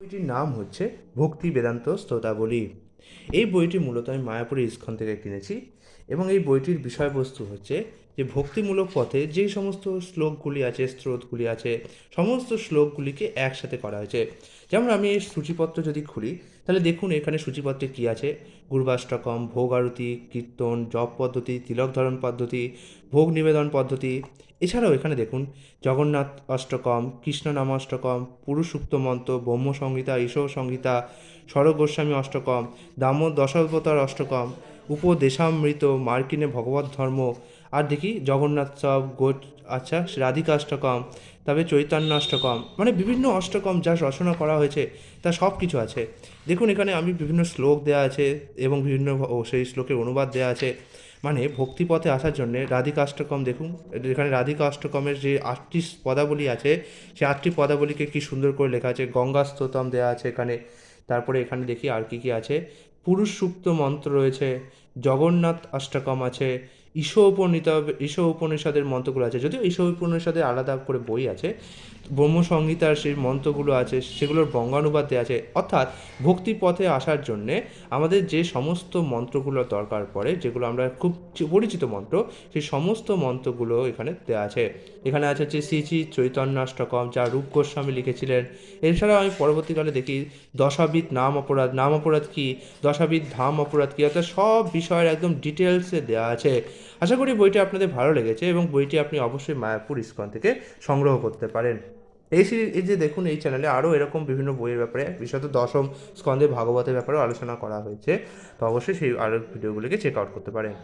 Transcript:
বইটির নাম হচ্ছে ভক্তি বেদান্ত স্তোতাবলী এই বইটি মূলত আমি মায়াপুরি ইস্কন থেকে কিনেছি এবং এই বইটির বিষয়বস্তু হচ্ছে যে ভক্তিমূলক পথে যে সমস্ত শ্লোকগুলি আছে, স্রোতগুলি আছে, সমস্ত শ্লোকগুলিকে একসাথে করা হয়েছে। যেমন আমি এই সূচিপত্র যদি খুলি তাহলে দেখুন এখানে সূচিপত্রে কী আছে। পূর্বাষ্টকম ভোগ আরতি, কীর্তন, জপ পদ্ধতি, তিলক ধরন পদ্ধতি, ভোগ নিবেদন পদ্ধতি। এছাড়াও এখানে দেখুন, জগন্নাথ অষ্টকম, কৃষ্ণ নামাষ্টকম পুরুষ সুক্ত মন্ত্র, ব্রহ্ম সংহিতা, ঈশ্বর সংহিতা স্বর গোস্বামী অষ্টকম, দামোদ দশাবতার অষ্টকম, উপদেশামৃত, মার্কিনে ভগবত ধর্ম। আর দেখি, জগন্নাথ সব গোট আচ্ছা রাধিকা অষ্টকম তবে চৈতন্য অষ্টকম মানে বিভিন্ন অষ্টকম যা রচনা করা হয়েছে, তা সব কিছু আছে। দেখুন, এখানে আমি বিভিন্ন শ্লোক দেওয়া আছে এবং বিভিন্ন সেই শ্লোকের অনুবাদ দেওয়া আছে। মানে ভক্তিপথে আসার জন্যে রাধিকা অষ্টকম দেখুন, এখানে রাধিকা অষ্টকমের যে আটটি পদাবলী আছে সেই আটটি পদাবলীকে কি সুন্দর করে লেখা আছে গঙ্গা স্তোতম দেওয়া আছে এখানে। তারপরে এখানে দেখি আর কি কি আছে। পুরুষ সুপ্ত মন্ত্র রয়েছে জগন্নাথ অষ্টকম আছে ঈশ উপনীত ঈশ উপনিষদের মন্ত্রগুলো আছে। যদিও ঈশ উপনিষদের আলাদা করে বই আছে ব্রহ্ম সংহিতার সেই মন্ত্রগুলো আছে, সেগুলোর বঙ্গানুবাদ আছে। অর্থাৎ ভক্তি পথে আসার জন্যে আমাদের যে সমস্ত মন্ত্রগুলো দরকার পড়ে, যেগুলো আমরা খুব পরিচিত মন্ত্র, সেই সমস্ত মন্ত্রগুলো এখানে দেওয়া আছে। এখানে আছে হচ্ছে শ্রী শ্রী চৈতন্যাষ্টকম যা রূপ গোস্বামী লিখেছিলেন। এছাড়াও আমি পরবর্তীকালে দেখি দশাবিধ নাম অপরাধ নাম অপরাধ কী? দশাবিধ ধাম অপরাধ কী? অর্থাৎ সব বিষয়ের একদম ডিটেলসে দেওয়া আছে। আশা করি বইটি আপনাদের ভালো লেগেছে এবং বইটি আপনি অবশ্যই মায়াপুর ইস্কন থেকে সংগ্রহ করতে পারেন। এই সিরিজ এই যে দেখুন, এই চ্যানেলে আরও এরকম বিভিন্ন বইয়ের ব্যাপারে বিশেষত দশম স্কন্ধে ভাগবতের ব্যাপারেও আলোচনা করা হয়েছে। তো অবশ্যই সেই আরও ভিডিওগুলিকে চেক আউট করতে পারেন।